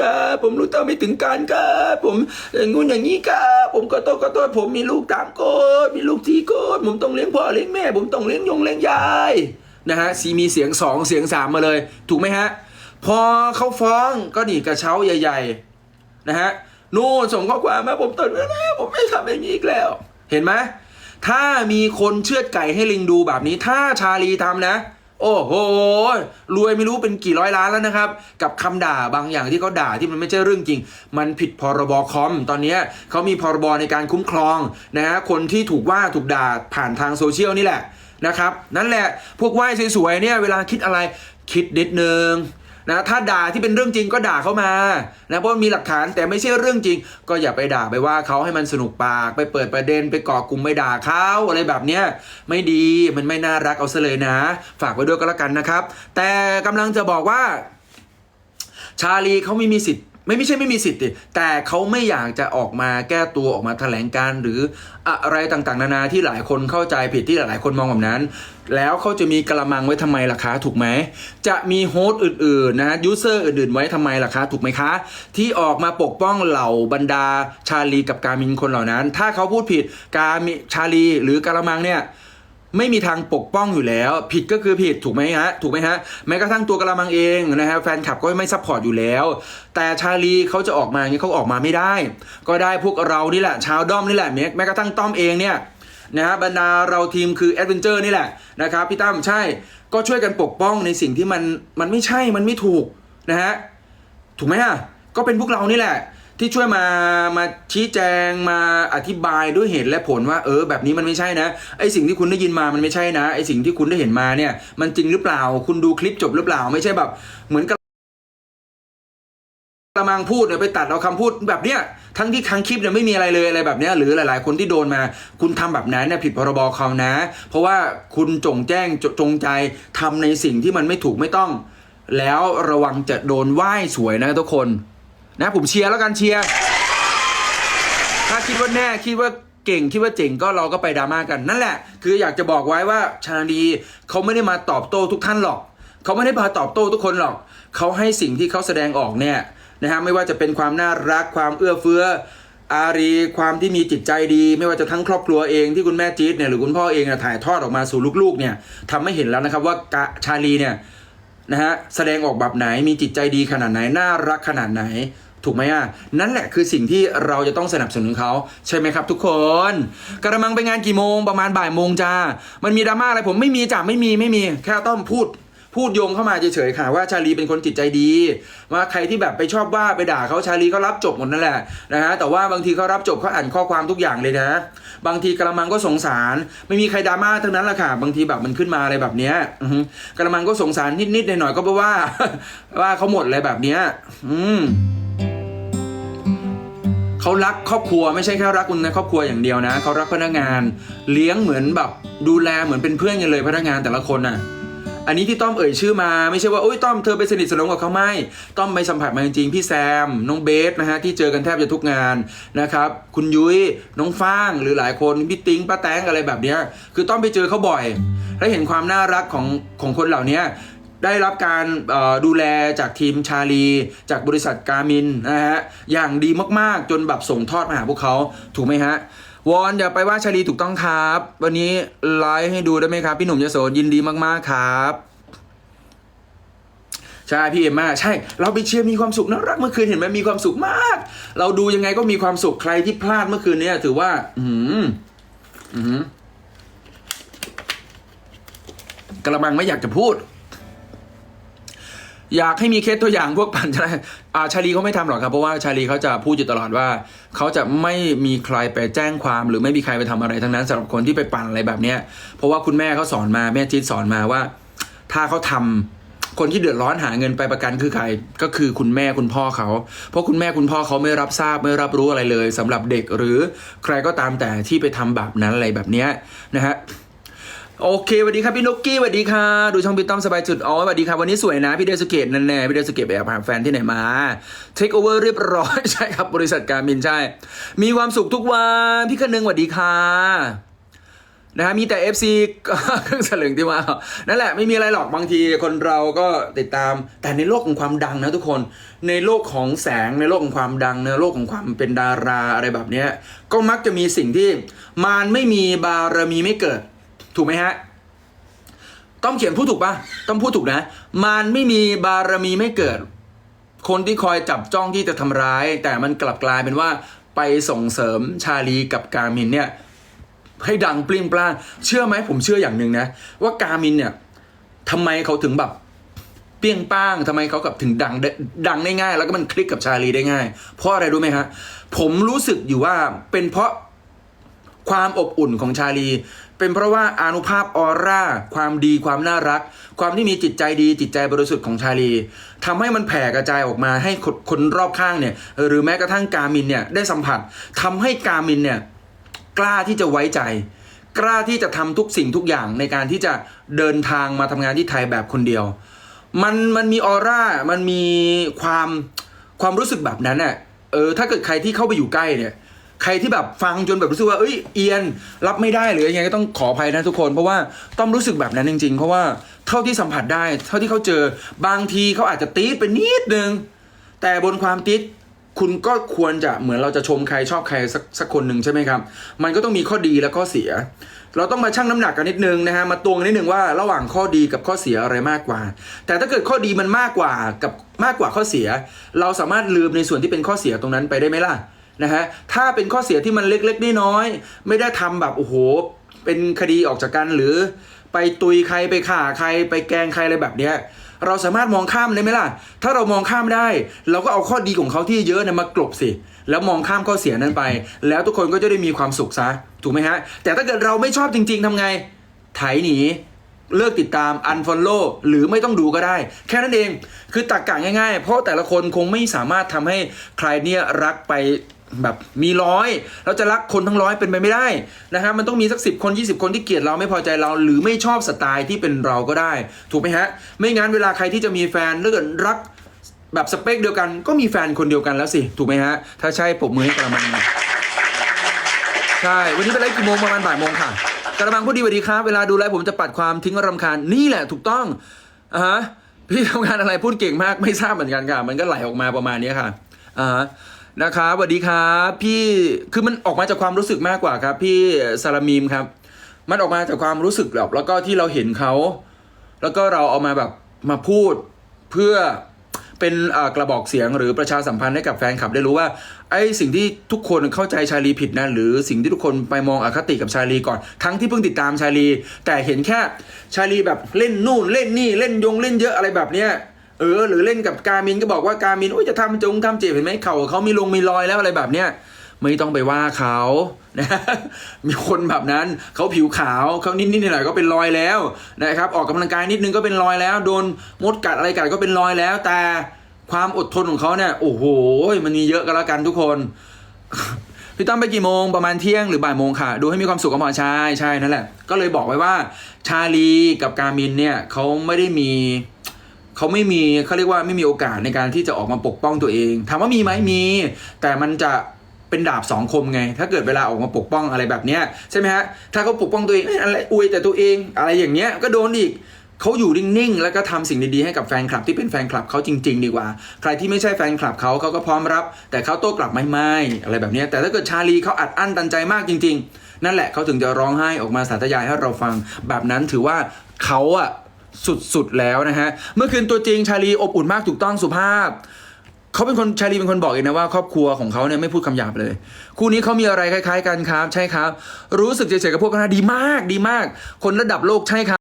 ครับผมรู้เท่าไม่ถึงการครับผมอย่างงู้นอย่างนี้ครับผมก็โทษก็โทษผมมีลูกตามโกดมีลูกที่โกดผมต้องเลี้ยงพ่อเลี้ยงแม่ ผมต้องเลี้ยงยงเลี้ยงยายนะฮะสีมีเสียงสองเสียงสามมาเลย ถูกไหมฮะ พอเขาฟ้องก็หนีกระเช้าใหญ่ ๆ นะฮะนู่นส่งข้อความมาผมตื่นแล้วผมไม่ทำอย่างนี้อีกแล้ว เห็นไหมถ้ามีคนเชือดไก่ให้ลิงดูแบบนี้ ถ้าชาลีทำนะ โอ้โห รวยไม่รู้เป็นกี่ร้อยล้านแล้วนะครับ กับคำด่าบางอย่างที่เขาด่าที่มันไม่ใช่เรื่องจริง มันผิดพรบคอม ตอนนี้เขามีพรบในการคุ้มครองนะฮะคนที่ถูกว่าถูกด่าผ่านทางโซเชียลนี่แหละนะครับ นั่นแหละพวกไหว้สวยๆเนี่ยเวลาคิดอะไรคิดนิดนึง นะถ้าด่าที่เป็นเรื่องจริงก็ด่าเขามานะเพราะมีหลักฐานแต่ไม่ใช่เรื่องจริง ก็อย่าไปด่าไปว่าเขาให้มันสนุกปาก ไปเปิดประเด็นไปก่อกลุ่มไปด่าเขาอะไรแบบเนี้ยไม่ดีมันไม่น่ารักเอาซะเลยนะ ฝากไว้ด้วยก็แล้วกันนะครับ แต่กำลังจะบอกว่า ชาลีเขาไม่มีสิทธิ์ ไม่ไม่ใช่ไม่มีสิทธิ์ดิแต่เขาไม่อยากจะออกมาแก้ตัวออกมาแถลงการหรืออะไรต่างๆ นานาที่หลายคนเข้าใจผิดที่หลายคนมองแบบนั้น แล้วเขาจะมีกระมังไว้ทำไมล่ะคะถูกไหม จะมีโฮสต์อื่นๆนะยูเซอร์อื่นๆ ไว้ทำไมล่ะคะถูกไหมคะ ที่ออกมาปกป้องเหล่าบรรดาชาลีกับการมินคนเหล่านั้น ถ้าเขาพูดผิดการมิชาลีหรือกระมังเนี่ย ไม่มีทางปกป้องอยู่แล้ว ผิดก็คือผิดถูกไหมฮะถูกไหมฮะแม้กระทั่งตัวกระมังเองนะฮะแฟนคลับก็ไม่ซัพพอร์ตอยู่แล้ว แต่ชาลีเขาจะออกมาอย่างนี้เขาออกมาไม่ได้ ก็ได้พวกเรานี่แหละชาวด้อมนี่แหละแม้แม้กระทั่งต้อมเองเนี่ยนะฮะบรรดาเราทีมคือแอดเวนเจอร์นี่แหละนะครับพี่ตั้มใช่ก็ช่วยกันปกป้องในสิ่งที่มันมันไม่ใช่มันไม่ถูกนะฮะถูกไหมอะก็เป็นพวกเรานี่แหละ ที่ช่วยมามาชี้แจงมาอธิบายด้วยเหตุและผลว่าเออแบบนี้มันไม่ใช่นะไอสิ่งที่คุณได้ยินมามันไม่ใช่นะไอสิ่งที่คุณได้เห็นมาเนี่ย มันจริงหรือเปล่า คุณดูคลิปจบหรือเปล่า ไม่ใช่แบบ เหมือนกับกระมังพูดเนี่ยไปตัดเอาคำพูดแบบเนี้ยทั้งที่ทั้งคลิปเนี่ยไม่มีอะไรเลยอะไรแบบเนี้ยหรือหลาย ๆ คนที่โดนมา คุณทำแบบนั้นเนี่ยผิดพรบคอมนะ เพราะว่าคุณจงแจ้งจจงใจทำในสิ่งที่มันไม่ถูกไม่ต้อง แล้วระวังจะโดนไหว้สวยนะทุกคน นะผมเชียร์แล้วกันเชียร์ถ้าคิดว่าแน่คิดว่าเก่งคิดว่าเจ๋งก็เราก็ไปดราม่ากันนั่นแหละ คืออยากจะบอกไว้ว่าชาลีเขาไม่ได้มาตอบโต้ทุกท่านหรอกเขาไม่ได้มาตอบโต้ทุกคนหรอกเขาให้สิ่งที่เขาแสดงออกเนี่ยนะฮะไม่ว่าจะเป็นความน่ารักความเอื้อเฟื้ออารีความที่มีจิตใจดี ไม่ว่าจะทั้งครอบครัวเองที่คุณแม่จี๊ดเนี่ยหรือคุณพ่อเองเถ่ายทอดออกมาสู่ลูกๆเนี่ยทำให้เห็นแล้วนะครับว่ากะชาลีเนี่ยนะฮะแสดงออกแบบไหนมีจิตใจดีขนาดไหนน่ารักขนาดไหน ถูกไหมอะ นั่นแหละคือสิ่งที่เราจะต้องสนับสนุนเขาใช่ไหมครับ ทุกคน กระมังไปงานกี่โมงประมาณบ่ายโมงจ้า มันมีดราม่าอะไรผมไม่มีจ้ะไม่มีไม่มีแค่ต้องพูดพูดโยงเข้ามาเฉยๆค่ะว่าชาลีเป็นคนจิตใจดี ว่าใครที่แบบไปชอบว่าไปด่าเขาชาลีก็รับจบหมดนั่นแหละนะฮะแต่ว่าบางทีเขารับจบเขาอ่านข้อความทุกอย่างเลยนะ บางทีกระมังก็สงสาร ไม่มีใครดราม่าทั้งนั้นแหละค่ะ บางทีแบบมันขึ้นมาอะไรแบบเนี้ยกระมังก็สงสารนิดๆหน่อยๆก็เพราะว่า ว่าเขาหมดอะไรแบบเนี้ย อืม เขารักครอบครัวไม่ใช่แค่รักคุณในครอบครัวอย่างเดียวนะเขารักพนักงาน เลี้ยงเหมือนแบบดูแลเหมือนเป็นเพื่อนกันเลยพนักงานแต่ละคนน่ะอันนี้ที่ต้อมเอ่ยชื่อมาไม่ใช่ว่าโอ้ยต้อมเธอไปสนิทสนมกับเขาไม่ต้อมไปสัมผัสมาจริงๆพี่แซม น้องเบสนะฮะที่เจอกันแทบจะทุกงานนะครับคุณยุ้ยน้องฟ้างหรือหลายคนพี่ติ้งป้าแตงอะไรแบบเนี้ยคือต้อมไปเจอเขาบ่อย และเห็นความน่ารักของของคนเหล่านี้ ได้รับการดูแลจากทีมชาลี จากบริษัทการมินนะฮะอย่างดีมากๆจนแบบส่งทอดมาหาพวกเขาถูกไหมฮะวอนอย่าไปว่าชาลีถูกต้องครับ วันนี้ไลฟ์ให้ดูได้ไหมครับ พี่หนุ่มยโสยินดีมากๆครับใช่พี่เอ็มมาใช่ เราไปเชียร์มีความสุขน่ารักเมื่อคืนเห็นไหมมีความสุขมาก เราดูยังไงก็มีความสุขใครที่พลาดเมื่อคืนเนี้ถือว่า อืมอืมกระมังไม่อยากจะพูด อยากให้มีเคสตัวอย่างพวกปั่นชาอ่าชาลีเขาไม่ทำหรอกครับ เพราะว่าชาลีเขาจะพูดอยู่ตลอดว่า เขาจะไม่มีใครไปแจ้งความหรือไม่มีใครไปทำอะไรทั้งนั้นสำหรับคนที่ไปปั่นอะไรแบบเนี้ยเพราะว่าคุณแม่เขาสอนมาแม่จี๊ดสอนมาว่า ถ้าเขาทำคนที่เดือดร้อนหาเงินไปประกันคือใครก็คือคุณแม่คุณพ่อเขา เพราะคุณแม่คุณพ่อเขาไม่รับทราบไม่รับรู้อะไรเลยสำหรับเด็กหรือใครก็ตามแต่ที่ไปทำแบบนั้นอะไรแบบเนี้ยนะฮะ โอเคสวัสดีครับพี่นกกี้สวัสดีค่ะ ดูช่องพี่ต้อมสบายจุดอ๋อสวัสดีครับวันนี้สวยนะ พี่เดสเกตนั่นแน่พี่เดสเกตไปแอบหาแฟนที่ไหนมาเทคโอเวอร์เรียบร้อย ใช่ครับบริษัทการมินใช่ มีความสุขทุกวันพี่คนึงสวัสดีค่ะนะฮะมีแต่ FC เครื่องสลึงที่มานั่นแหละไม่มีอะไรหรอกบางทีคนเราก็ติดตาม แต่ในโลกของความดังนะทุกคน ในโลกของแสงในโลกของความดังในโลกของความเป็นดาราอะไรแบบนี้ก็มักจะมีสิ่งที่มารไม่มีบารมีไม่เกิด ถูกไหมฮะต้องเขียนพูดถูกปะต้องพูดถูกนะมารไม่มีบารมีไม่เกิด คนที่คอยจับจ้องที่จะทำร้าย แต่มันกลับกลายเป็นว่าไปส่งเสริมชาลีกับการมินเนี่ยให้ดังปรี้งปร้างเชื่อไหมผมเชื่ออย่างหนึ่งนะ ว่าการมินเนี่ยทำไมเขาถึงแบบเปี้ยงป้างทำไมเขากับถึงดังดังได้ง่าย แล้วก็มันคลิกกับชาลีได้ง่าย เพราะอะไรรู้ไหมฮะผมรู้สึกอยู่ว่าเป็นเพราะความอบอุ่นของชาลี เป็นเพราะว่าอานุภาพออร่า ความดีความน่ารัก ความที่มีจิตใจดีจิตใจบริสุทธิ์ของชาลีทำให้มันแผ่กระจายออกมาให้คนรอบข้างเนี่ยหรือแม้กระทั่งกามินเนี่ยได้สัมผัสทำให้กามินเนี่ยกล้าที่จะไว้ใจ กล้าที่จะทำทุกสิ่งทุกอย่างในการที่จะเดินทางมาทำงานที่ไทยแบบคนเดียว มันมันมีออร่ามันมีความความรู้สึกแบบนั้นน่ะเออถ้าเกิดใครที่เข้าไปอยู่ใกล้เนี่ย ใครที่แบบฟังจนแบบรู้สึกว่าเอ้ยเอียนรับไม่ได้หรือยังไงก็ต้องขออภัยนะทุกคน เพราะว่าต้องรู้สึกแบบนั้นจริง ๆ เพราะว่าเท่าที่สัมผัสได้ เท่าที่เขาเจอบางทีเขาอาจจะตีดไปนิดนึงแต่บนความติดคุณก็ควรจะเหมือนเราจะชมใครชอบใครสักสักคนหนึ่งใช่ไหมครับ มันก็ต้องมีข้อดีและข้อเสีย เราต้องมาชั่งน้ำหนักกันนิดนึงนะฮะมาตวงกันนิดนึงว่าระหว่างข้อดีกับข้อเสียอะไรมากกว่า แต่ถ้าเกิดข้อดีมันมากกว่ากับมากกว่าข้อเสีย เราสามารถลืมในส่วนที่เป็นข้อเสียตรงนั้นไปได้ไหมล่ะ นะฮะถ้าเป็นข้อเสียที่มันเล็กๆน้อยๆไม่ได้ทำแบบโอ้โหเป็นคดีออกจากกันหรือไปตุยใครไปฆ่าใคร ไปแกงใครอะไรแบบเนี้ยเราสามารถมองข้ามได้ไหมล่ะ ถ้าเรามองข้ามได้ เราก็เอาข้อดีของเขาที่เยอะเนี่ยมากลบสิ แล้วมองข้ามข้อเสียนั้นไป แล้วทุกคนก็จะได้มีความสุขซะ ถูกไหมฮะ แต่ถ้าเกิดเราไม่ชอบจริง ๆทำไง ไถหนี เลิกติดตาม unfollow หรือไม่ต้องดูก็ได้ แค่นั้นเอง คือตักกะง่ายๆ เพราะแต่ละคนคงไม่สามารถทำให้ใครเนี่ยรักไป แบบมีร้อยเราจะรักคนทั้งร้อยเป็นไปไม่ได้นะครับมันต้องมีสักสิบคน 20 คนที่เกลียดเราไม่พอใจเรา หรือไม่ชอบสไตล์ที่เป็นเราก็ได้ ถูกไหมฮะ ไม่งั้นเวลาใครที่จะมีแฟนเลือกรักแบบสเปคเดียวกัน ก็มีแฟนคนเดียวกันแล้วสิ ถูกไหมฮะ ถ้าใช่ปรบมือให้กระมังใช่ วันนี้เป็นไลฟ์กี่โมงประมาณบ่ายโมงค่ะกระมังพูดดีสวัสดีครับเวลาดูไลฟ์ผมจะปัดความทิ้งรำคาญนี่แหละถูกต้องอ่าฮะพี่ทำงานอะไรพูดเก่งมากไม่ทราบเหมือนกันค่ะ มันก็ไหลออกมาประมาณนี้ค่ะอ่า นะครับสวัสดีครับพี่คือมันออกมาจากความรู้สึกมากกว่าครับ พี่ซาลามีมครับ มันออกมาจากความรู้สึกแบบแล้วก็ที่เราเห็นเขา แล้วก็เราเอามาแบบมาพูดเพื่อเป็นกระบอกเสียงหรือประชาสัมพันธ์ให้กับแฟนคลับได้รู้ว่าไอ้สิ่งที่ทุกคนเข้าใจชาลีผิดนะหรือสิ่งที่ทุกคนไปมองอคติกับชาลีก่อน ทั้งที่เพิ่งติดตามชาลี แต่เห็นแค่ชาลีแบบเล่นนู่นเล่นนี่เล่นยงเล่นเยอะอะไรแบบเนี้ย เออหรือเล่นกับการมินก็บอกว่าการมินโอ้ยจะทำจงทำเจ็บเห็นไหมเข่าเขามีลงมีรอยแล้วอะไรแบบเนี้ยไม่ต้องไปว่าเขานะมีคนแบบนั้นเขาผิวขาวเขานิดนิดหน่อยๆก็เป็นรอยแล้วนะครับ ออกกำลังกายนิดนึงก็เป็นรอยแล้ว โดนมดกัดอะไรกัดก็เป็นรอยแล้ว แต่ความอดทนของเขาเนี่ยโอ้โหมันมีเยอะกันแล้วกันทุกคนพี่ตั้มไปกี่โมงประมาณเที่ยงหรือบ่ายโมงค่ะ ดูให้มีความสุขก็พอใช่ใช่นั่นแหละ ก็เลยบอกไว้ว่า ชาลีกับการมินเนี่ยเขาไม่ได้มี เขาไม่มีเขาเรียกว่าไม่มีโอกาสในการที่จะออกมาปกป้องตัวเองถามว่ามีไหมมี แต่มันจะเป็นดาบสองคมไง ถ้าเกิดเวลาออกมาปกป้องอะไรแบบเนี้ยใช่ไหมฮะถ้าเขาปกป้องตัวเองอะไรอวยแต่ตัวเองอะไรอย่างเงี้ยก็โดนอีกเขาอยู่นิ่งๆ แล้วก็ทำสิ่งดีๆ ให้กับแฟนคลับที่เป็นแฟนคลับเขาจริง ๆ ดีกว่า ใครที่ไม่ใช่แฟนคลับเขาเขาก็พร้อมรับ แต่เขาโต้กลับไม่ไม่อะไรแบบนี้แต่ถ้าเกิดชาลีเขาอัดอั้นตันใจมากจริง ๆ นั่นแหละเขาถึงจะร้องไห้ออกมาสาธยายให้เราฟัง แบบนั้นถือว่าเขาอะ สุดๆแล้วนะฮะ เมื่อคืนตัวจริงชาลีอบอุ่นมากถูกต้องสุภาพเขาเป็นคนชาลีเป็นคนบอกเองนะว่าครอบครัวของเขาเนี่ยไม่พูดคำหยาบเลย คู่นี้เขามีอะไรคล้าย ๆ กันครับ ใช่ครับ รู้สึกเฉยๆกับพวกเขานดีมากดีมาก คนระดับโลกใช่ครับ